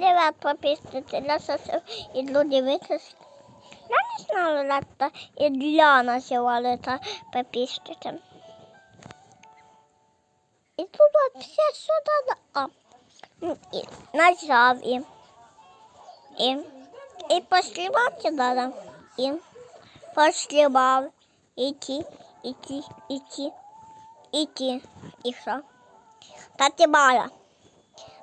привет, пописати. Я зараз іду дивитися. Я не знала, що і для називали та пописати. І тут все сюди. А, ну, і нажав і. І, і послівати надо. І послівав. Іти, іти, іти, іти. І що? Тати бала.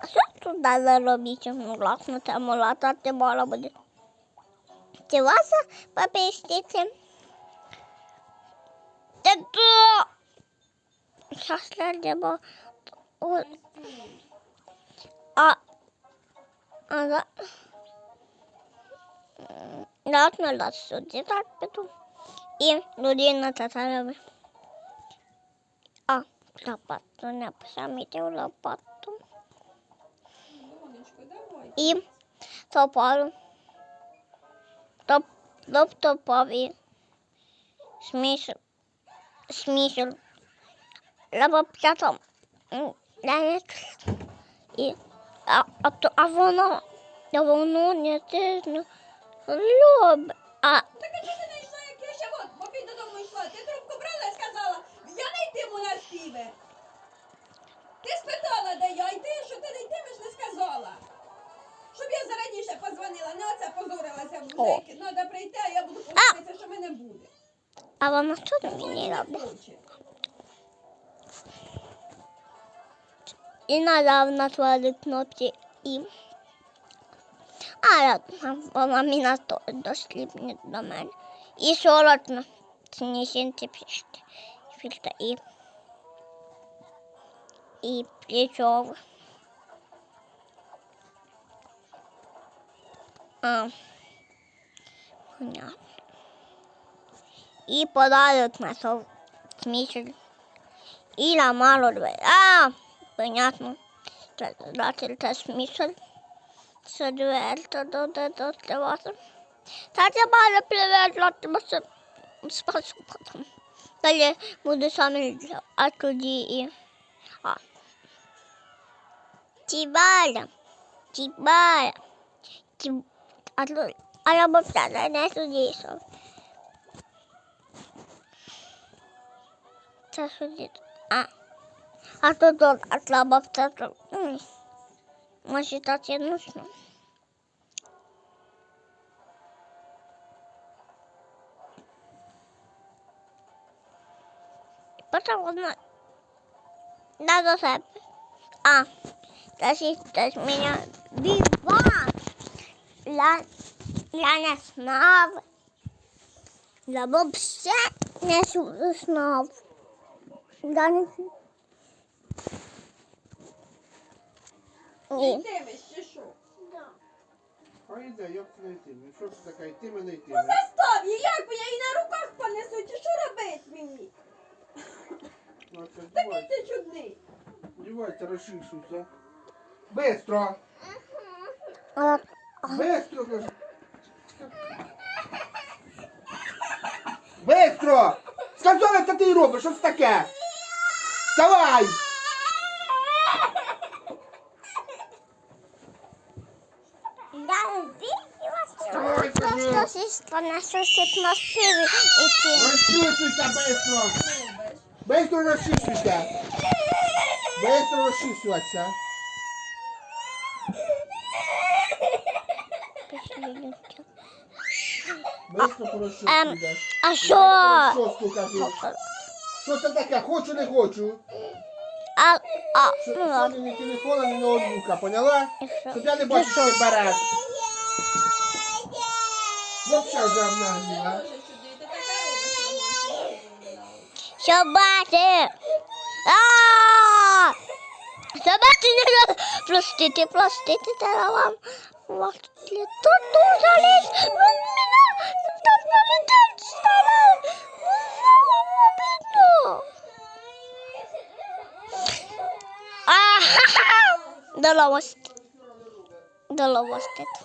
А що тут далі робити? Ну, власне, це мала тати бала буде. Ти вас попустити? Та то... Зараз треба... О, А... А, да. Ладно, ладно, сюди так піду. І людина татарові. А, лопату, не посаміть лопату. І топору. Топ, топ, топав і. Смішив. Лапопчатом. І, а, а, то, а воно, а воно не те, не любить. А, Так а чого ти не йшла, як я ще от, попій додому йшла? Ти трубку брала і сказала, я не йтиму на співи. Ти спитала, де я, і що ти не йтимеш, не сказала. Щоб я зараніше позвонила, не оце позорилася в О. Треба прийти, а я буду подивитися, що мене буде. а воно що мені робить? хоче. І надав на твої кнопці і. А я, вона мене то дослідне до мене. І солодно. Сніжинці пішти. Фільтр і. І плечов. А. Понятно. І подарок на сов смісіль. І ламало двері. А, понятно. Це дати це смісіль. Це двері, то до до до тривати. Та я маю привезти, бо це спасу потім. Далі буде саме, а тоді і... А. Тібаля. Тібаля. Тіб... А я це сюди. А. А тут, а треба це тут. М. Може, так і нужно. Потім вона да до себе. А, даже теж мене біва. Я, я не знав. Я вообще не знав. Я не Ні. йтимеш, чи що? А йде, як йтиме? Що йтиме, не Ну застав її, як би я її на руках понесу, чи що робить мені? Ну, це Такий ти чудний. дівайся, розшишуйся. Бистро! А, Бистро! Бистро! Сказала, що ти робиш, що це таке? Давай! Я видела, Ой, что на бистро! Бистро! Бистро розчисуватися! Ем, порозчисуйся. А що? Що кажу? Що це таке? Хочу, не хочу. А, а, Що, ну що ладно. ні телефона, ні ноутбука, поняла? І що? Щоб я не бачив, що ти береш. Вообще вже обнагліла. Дуже чудний. Ти така робиш, Собаки! А! Собаки не надо! Простите, простите, это вам вас ли тут тут залез? Ну, меня тут полететь стало! Ну, А, Доловость. Доловость это.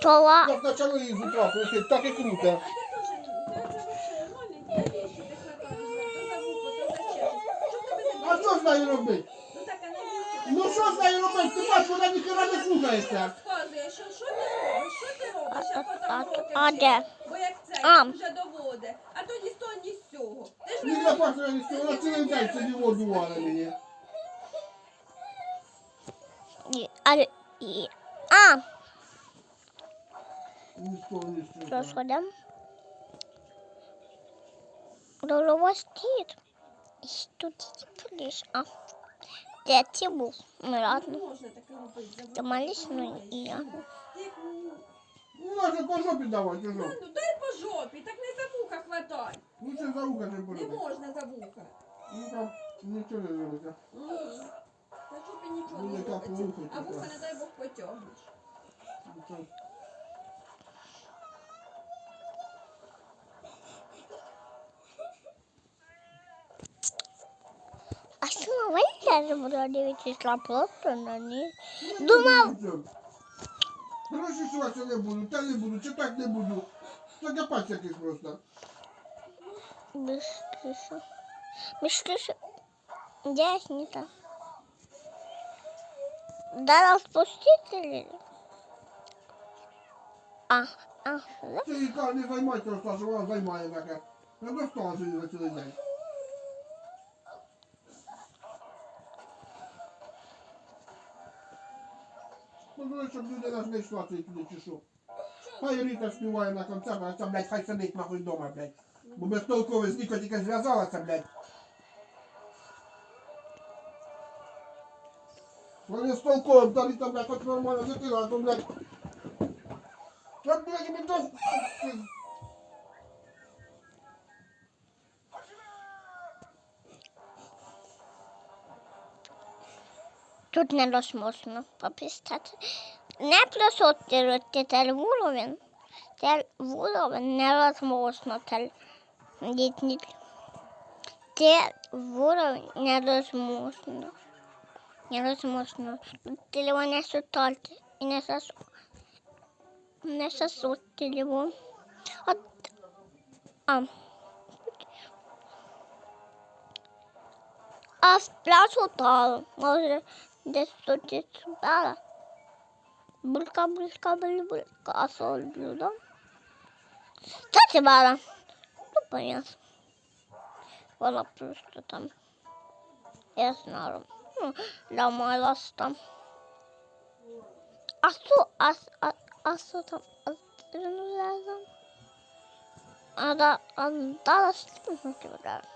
Това. Як почало її з утра крутити, так і круто. А ти теж, ну, це взагалі Ну що з нею робити? Ти бачиш, вона ніхера не слухається. Розказує, що, що ти робиш, що ти робиш, а А- потім а- роки а вчиш. де? Бо як це А. вже доводить. А то ні з того, ні з цього. Ти ж Ні мене- запасу не вона цілий день собі воду вала мені. І, а, і, а, Ні з того, ні з цього. розходимо. Голова стоїть. І тут поліж. А, ти був? Ну, разом. маліш, ну, і я. Ну, Ну, може по жопі давай, чужо. Ну, дай по жопі, так не за вуха хватай. Лучше за вуха не Не поробити. можна за вуха. Ну там нічого не робиться. Ні. На жопі нічого Ну, не робиться. А вуха, не дай Бог, потягнеш. Ну. Зараз буду дивитися просто на? Ну, Думав- Розчісуватися не буду, та не буду, читати не буду. Це капець якийсь просто. Быстріше. Быстріше. Дясніта. Зараз пустителі. А, а, да? Ти не займайся, Осташ, вона займає таке. Не достала сьогодні за цілий день. Ну, щоб люди нас не йшла цей туди чи. Хай Ріта співає на концерт, а ця, блядь, хай сидить нахуй вдома, блядь. Бо безтолково з Ніко тільки зв'язалася, блядь. Вони з толковим, та Ріта, блядь, хоч нормально дитина, а то, блядь. Та, блядь, мені то... Тут не можна попістати. Не просотувати тель вуровень. Тель вуровень не можна тель літній. Тель вуровень не можна. Не можна. Телефон не сутальте. І не сосу. Не сосуть телефон. От. А. А сплячу Може, Desto desto bala. Bulka bulka beni bulka asılıyordum. Taşı bala. Lupa yaz. Valla prosto tam. Jasno. Lama lastam. Asu as as asu tam astırını lazım. Ada ada astırını gibi lazım.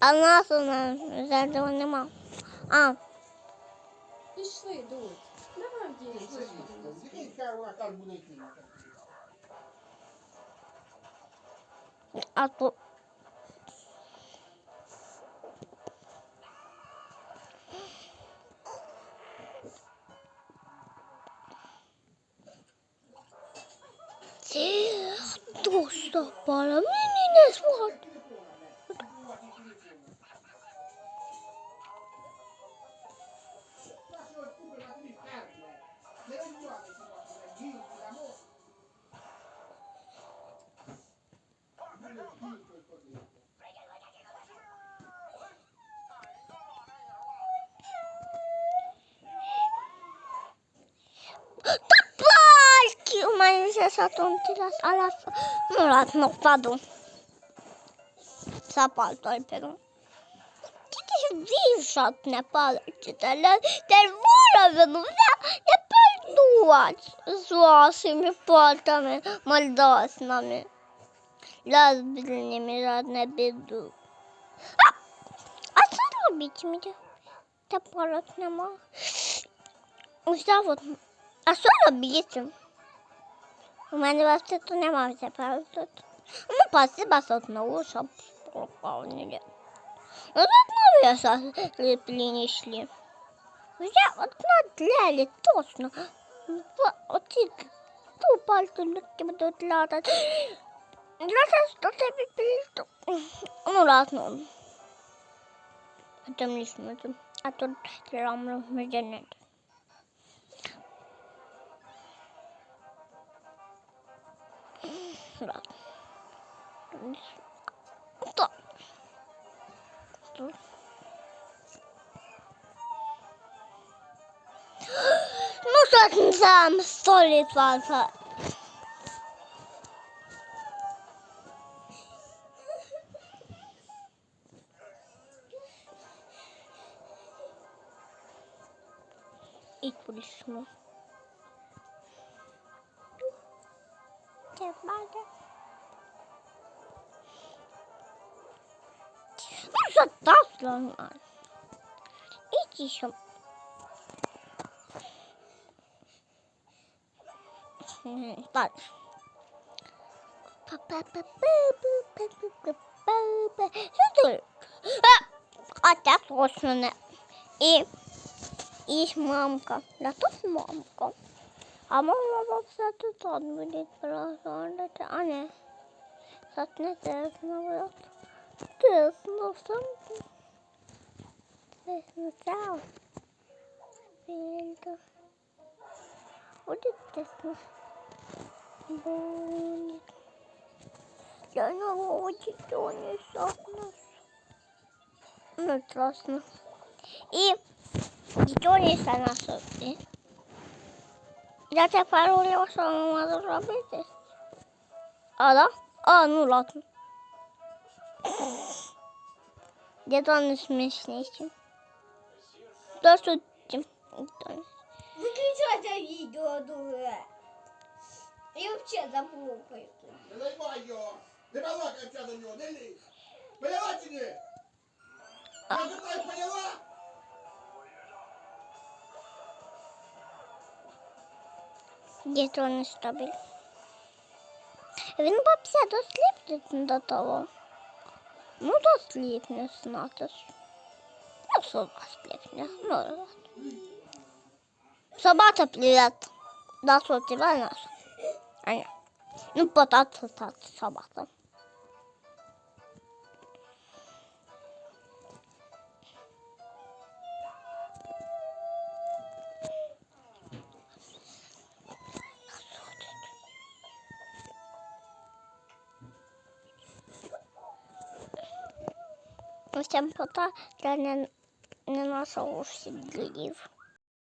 Anlasın üzerinde oynamam. Aa. Пішли, дуть. Давай йти? а то. Ти... Хто запала? Мені Paparski umają satą teraz, ale no lat no wpadł. Zapal ter dopiero. Jakieś wilżotne palce, czerwone wygląda, nie perdłać z waszymi palcami maldosnymi. пальцами мальдоснами. Лазбільними жадне біду. А, а що робить мені? Та палок нема. Ось так от. А що робити? У мене вас тут немає тепер тут. Ну, спасибо, що знову, щоб поповнили. Ну, тут нові зараз ліплі шли. Вже одна длялі, точно. В- Оці ту пальцю люки будуть лятати. Gracias, do tebe No Onu rahat olun. mi ismiyordum. a selamlı mücennet. Rahat. Dur. Dur. Nasıl atın sen? Solid varsa. ilk buluşma. Tebade. Nasıl taslanlar? İç işim. Bak. Hatta sosunu iyi Не. Ж мамка. Да тут мамка. А мама все тут он буде проходити. А не. Тут не тесно буде. Тесно сам. Тесно цяо. Вільно. Буде тесно. Будет. Я воді то не сохну. Ну, страшно. І собі. Я тепер у що можу зробити? А, да? А, ну ладно. Я то не смішніше. То що ти? Виключайте відео дуже. Я взагалі заплухаю. Не займай його! Не балакайся до нього, не лізь! Поняла чи ні? Я питаю, поняла? Є то не стабіль. Він бабця досліпне до того. Ну, досліпне знати. ж. Ну, собака сліпне. Ну, ладно. Собака привет. Да, що тебе наша? А ні. Ну, потат, потат, собака. Ось там пота для не, не нашого всіх ділів.